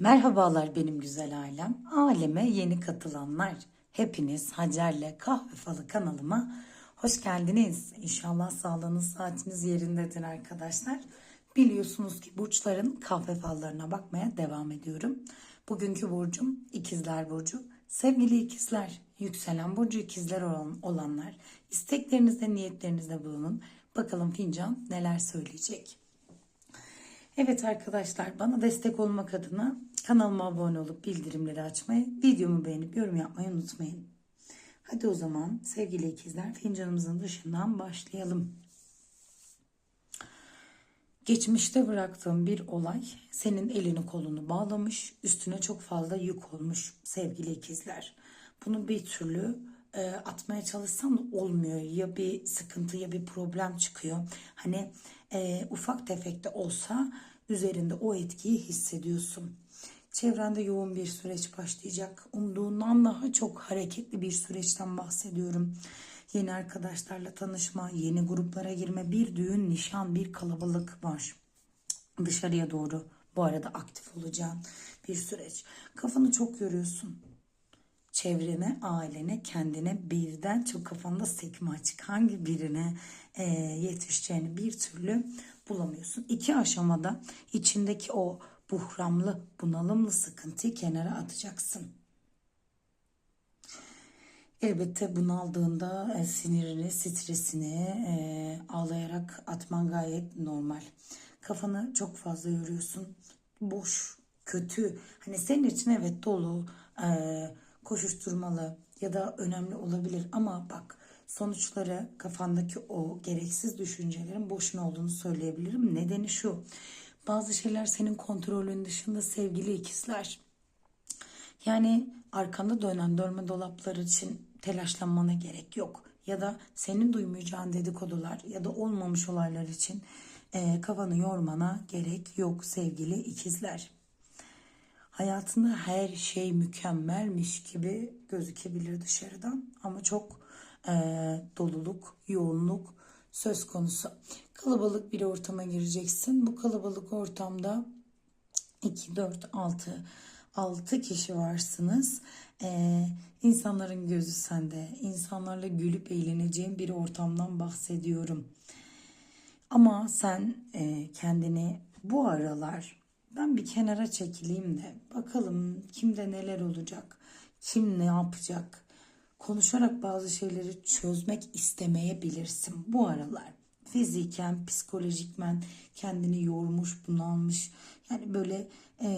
Merhabalar benim güzel ailem. Aleme yeni katılanlar. Hepiniz Hacer'le Kahve Falı kanalıma hoş geldiniz. İnşallah sağlığınız saatiniz yerindedir arkadaşlar. Biliyorsunuz ki burçların kahve fallarına bakmaya devam ediyorum. Bugünkü burcum ikizler burcu. Sevgili ikizler, yükselen burcu ikizler olan, olanlar isteklerinizde niyetlerinizde bulunun. Bakalım fincan neler söyleyecek. Evet arkadaşlar bana destek olmak adına kanalıma abone olup bildirimleri açmayı, videomu beğenip yorum yapmayı unutmayın. Hadi o zaman sevgili ikizler fincanımızın dışından başlayalım. Geçmişte bıraktığım bir olay senin elini kolunu bağlamış, üstüne çok fazla yük olmuş sevgili ikizler. Bunu bir türlü e, atmaya çalışsam da olmuyor. Ya bir sıkıntı ya bir problem çıkıyor. Hani e, ufak tefek de olsa üzerinde o etkiyi hissediyorsun. Çevrende yoğun bir süreç başlayacak. Umduğundan daha çok hareketli bir süreçten bahsediyorum. Yeni arkadaşlarla tanışma, yeni gruplara girme, bir düğün, nişan, bir kalabalık var. Dışarıya doğru bu arada aktif olacağın bir süreç. Kafanı çok yoruyorsun çevrene, ailene, kendine birden çok kafanda sekme açık. Hangi birine e, yetişeceğini bir türlü bulamıyorsun. İki aşamada içindeki o buhramlı, bunalımlı sıkıntıyı kenara atacaksın. Elbette bunaldığında e, sinirini, stresini e, ağlayarak atman gayet normal. Kafanı çok fazla yoruyorsun. Boş, kötü. Hani senin için evet dolu, e, koşuşturmalı ya da önemli olabilir ama bak sonuçları kafandaki o gereksiz düşüncelerin boşuna olduğunu söyleyebilirim. Nedeni şu. Bazı şeyler senin kontrolün dışında sevgili ikizler. Yani arkanda dönen dönme dolaplar için telaşlanmana gerek yok. Ya da senin duymayacağın dedikodular ya da olmamış olaylar için e, kafanı yormana gerek yok sevgili ikizler. Hayatında her şey mükemmelmiş gibi gözükebilir dışarıdan ama çok e, doluluk, yoğunluk söz konusu. Kalabalık bir ortama gireceksin. Bu kalabalık ortamda 2, 4, 6, 6 kişi varsınız. Ee, insanların gözü sende. İnsanlarla gülüp eğleneceğin bir ortamdan bahsediyorum. Ama sen e, kendini bu aralar ben bir kenara çekileyim de bakalım kimde neler olacak, kim ne yapacak. Konuşarak bazı şeyleri çözmek istemeyebilirsin bu aralar. Fiziken, psikolojikmen kendini yormuş, bunalmış. Yani böyle e,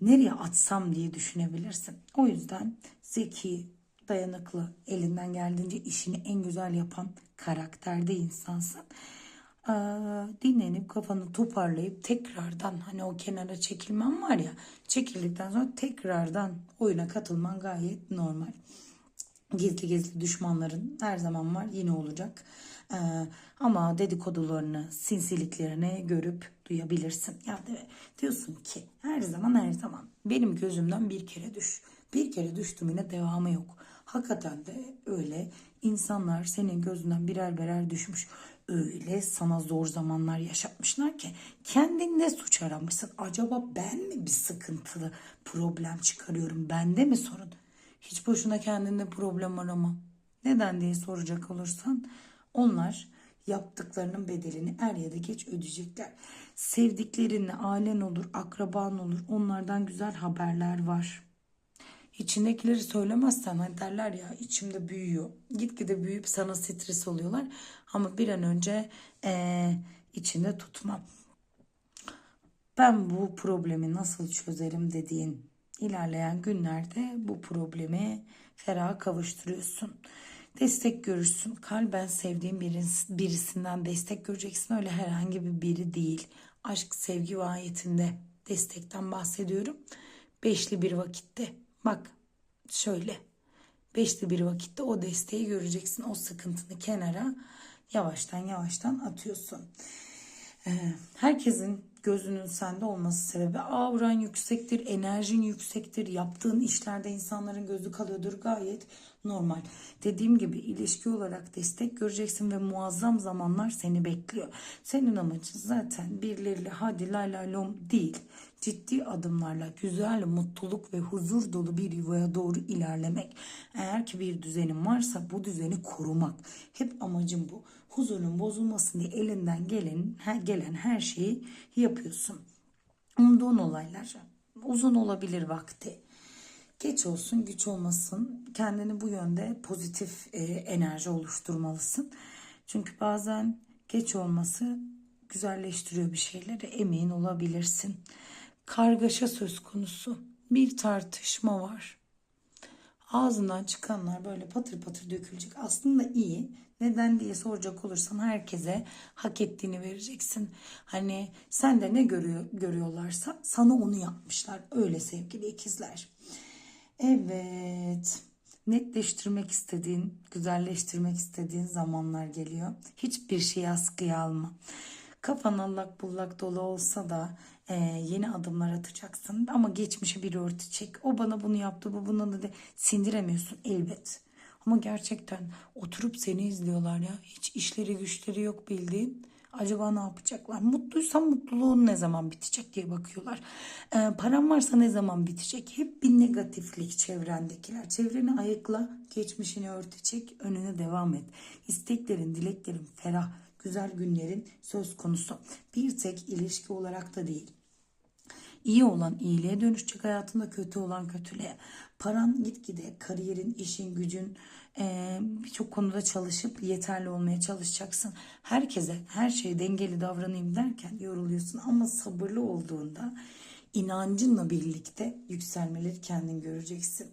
nereye atsam diye düşünebilirsin. O yüzden zeki, dayanıklı, elinden geldiğince işini en güzel yapan karakterde insansın. Ee, dinlenip kafanı toparlayıp tekrardan hani o kenara çekilmen var ya çekildikten sonra tekrardan oyuna katılman gayet normal. Gizli gizli düşmanların her zaman var yine olacak. Ee, ama dedikodularını, sinsiliklerini görüp duyabilirsin. Ya de, diyorsun ki her zaman her zaman benim gözümden bir kere düş. Bir kere düştüm yine devamı yok. Hakikaten de öyle insanlar senin gözünden birer birer düşmüş. Öyle sana zor zamanlar yaşatmışlar ki kendinde suç aramışsın. Acaba ben mi bir sıkıntılı problem çıkarıyorum? Bende mi sorun? Hiç boşuna kendinde problem arama. Neden diye soracak olursan onlar yaptıklarının bedelini er ya da geç ödeyecekler. Sevdiklerinle ailen olur, akraban olur. Onlardan güzel haberler var. İçindekileri söylemezsen hani derler ya içimde büyüyor. Gitgide büyüyüp sana stres oluyorlar. Ama bir an önce ee, içinde tutma. Ben bu problemi nasıl çözerim dediğin ilerleyen günlerde bu problemi ferah kavuşturuyorsun. Destek görürsün. Kalben sevdiğin birisi, birisinden destek göreceksin. Öyle herhangi bir biri değil. Aşk, sevgi ve destekten bahsediyorum. Beşli bir vakitte. Bak şöyle. Beşli bir vakitte o desteği göreceksin. O sıkıntını kenara yavaştan yavaştan atıyorsun. Ee, herkesin gözünün sende olması sebebi avran yüksektir, enerjin yüksektir, yaptığın işlerde insanların gözü kalıyordur gayet normal. Dediğim gibi ilişki olarak destek göreceksin ve muazzam zamanlar seni bekliyor. Senin amacın zaten birileriyle hadi lay lay lom değil. Ciddi adımlarla güzel, mutluluk ve huzur dolu bir yuvaya doğru ilerlemek. Eğer ki bir düzenin varsa bu düzeni korumak. Hep amacım bu. Huzurun bozulmasın diye elinden gelen, gelen her şeyi yapıyorsun. Umduğun olaylar uzun olabilir vakti. Geç olsun güç olmasın kendini bu yönde pozitif e, enerji oluşturmalısın. Çünkü bazen geç olması güzelleştiriyor bir şeyleri emin olabilirsin. Kargaşa söz konusu bir tartışma var. Ağzından çıkanlar böyle patır patır dökülecek. Aslında iyi. Neden diye soracak olursan herkese hak ettiğini vereceksin. Hani sen de ne görüyor, görüyorlarsa sana onu yapmışlar. Öyle sevgili ikizler. Evet. Netleştirmek istediğin, güzelleştirmek istediğin zamanlar geliyor. Hiçbir şeyi askıya alma. Kafan allak bullak dolu olsa da e, yeni adımlar atacaksın. Ama geçmişe bir örtü çek. O bana bunu yaptı, bu buna da de sindiremiyorsun elbet. Ama gerçekten oturup seni izliyorlar ya. Hiç işleri güçleri yok bildiğin. Acaba ne yapacaklar? Mutluysan mutluluğun ne zaman bitecek diye bakıyorlar. Ee, paran varsa ne zaman bitecek? Hep bir negatiflik çevrendekiler. Çevreni ayıkla, geçmişini örtecek, önüne devam et. İsteklerin, dileklerin ferah, güzel günlerin söz konusu. Bir tek ilişki olarak da değil. İyi olan iyiliğe dönüşecek hayatında kötü olan kötülüğe. Paran gitgide kariyerin, işin, gücün birçok konuda çalışıp yeterli olmaya çalışacaksın. Herkese her şeye dengeli davranayım derken yoruluyorsun ama sabırlı olduğunda inancınla birlikte yükselmeleri kendin göreceksin.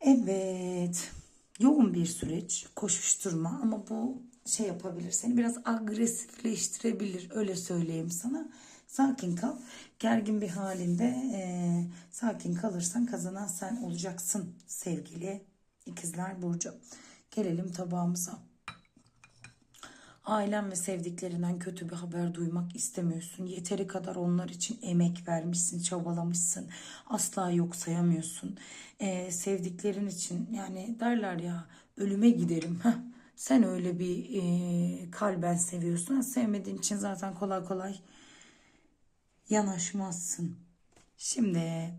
Evet. Yoğun bir süreç, koşuşturma ama bu şey yapabilir. Seni biraz agresifleştirebilir. Öyle söyleyeyim sana. Sakin kal. Gergin bir halinde e, sakin kalırsan kazanan sen olacaksın sevgili ikizler burcu. Gelelim tabağımıza. Ailen ve sevdiklerinden kötü bir haber duymak istemiyorsun. Yeteri kadar onlar için emek vermişsin, çabalamışsın. Asla yok sayamıyorsun. Ee, sevdiklerin için yani derler ya ölüme giderim. Sen öyle bir e, kalben seviyorsun. Sevmediğin için zaten kolay kolay yanaşmazsın. Şimdi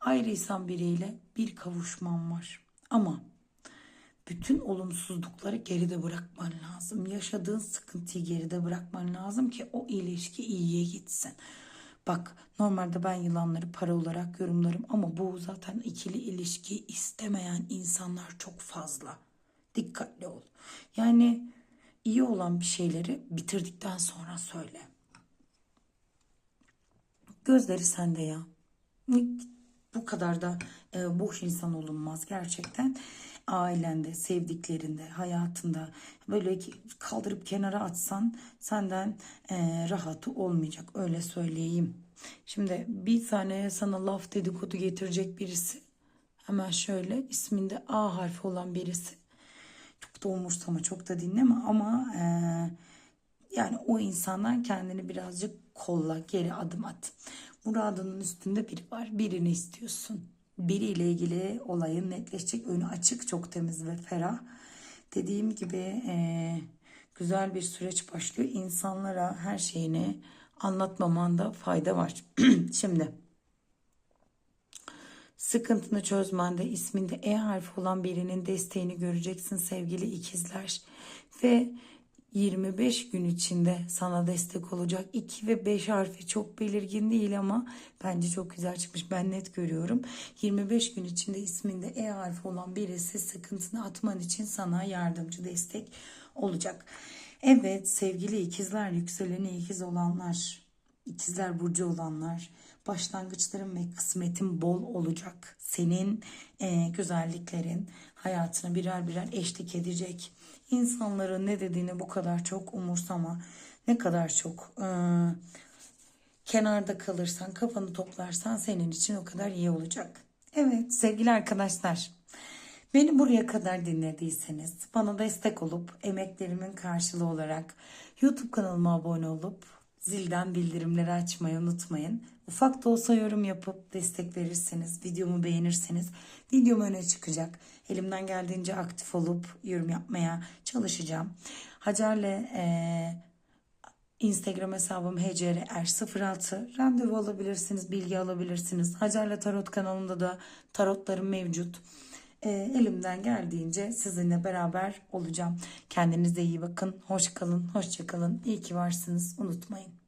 ayrıysan biriyle bir kavuşman var. Ama bütün olumsuzlukları geride bırakman lazım. Yaşadığın sıkıntıyı geride bırakman lazım ki o ilişki iyiye gitsin. Bak normalde ben yılanları para olarak yorumlarım ama bu zaten ikili ilişki istemeyen insanlar çok fazla. Dikkatli ol. Yani iyi olan bir şeyleri bitirdikten sonra söyle. Gözleri sende ya. Bu kadar da e, boş insan olunmaz gerçekten. Ailende, sevdiklerinde, hayatında böyle kaldırıp kenara atsan senden e, rahatı olmayacak öyle söyleyeyim. Şimdi bir tane sana laf dedikodu getirecek birisi. Hemen şöyle isminde A harfi olan birisi. Çok da umursama çok da dinleme ama e, yani o insanlar kendini birazcık kolla geri adım at. Muradının üstünde biri var. Birini istiyorsun. Biriyle ilgili olayın netleşecek. Önü açık, çok temiz ve ferah. Dediğim gibi e, güzel bir süreç başlıyor. İnsanlara her şeyini anlatmamanda fayda var. Şimdi sıkıntını çözmende isminde E harfi olan birinin desteğini göreceksin sevgili ikizler. Ve 25 gün içinde sana destek olacak. 2 ve 5 harfi çok belirgin değil ama bence çok güzel çıkmış. Ben net görüyorum. 25 gün içinde isminde E harfi olan birisi sıkıntını atman için sana yardımcı destek olacak. Evet sevgili ikizler, yükseleni ikiz olanlar, ikizler burcu olanlar, başlangıçların ve kısmetin bol olacak. Senin e, güzelliklerin hayatına birer birer eşlik edecek insanların ne dediğini bu kadar çok umursama. Ne kadar çok e, kenarda kalırsan, kafanı toplarsan senin için o kadar iyi olacak. Evet sevgili arkadaşlar. Beni buraya kadar dinlediyseniz, bana destek olup emeklerimin karşılığı olarak YouTube kanalıma abone olup zilden bildirimleri açmayı unutmayın. Ufak da olsa yorum yapıp destek verirseniz, videomu beğenirseniz videom öne çıkacak. Elimden geldiğince aktif olup yorum yapmaya çalışacağım. Hacer'le e, Instagram hesabım hcrer06 randevu alabilirsiniz, bilgi alabilirsiniz. Hacer'le Tarot kanalında da tarotlarım mevcut. Ee, elimden geldiğince sizinle beraber olacağım. Kendinize iyi bakın. Hoş kalın, hoşça kalın. İyi ki varsınız. Unutmayın.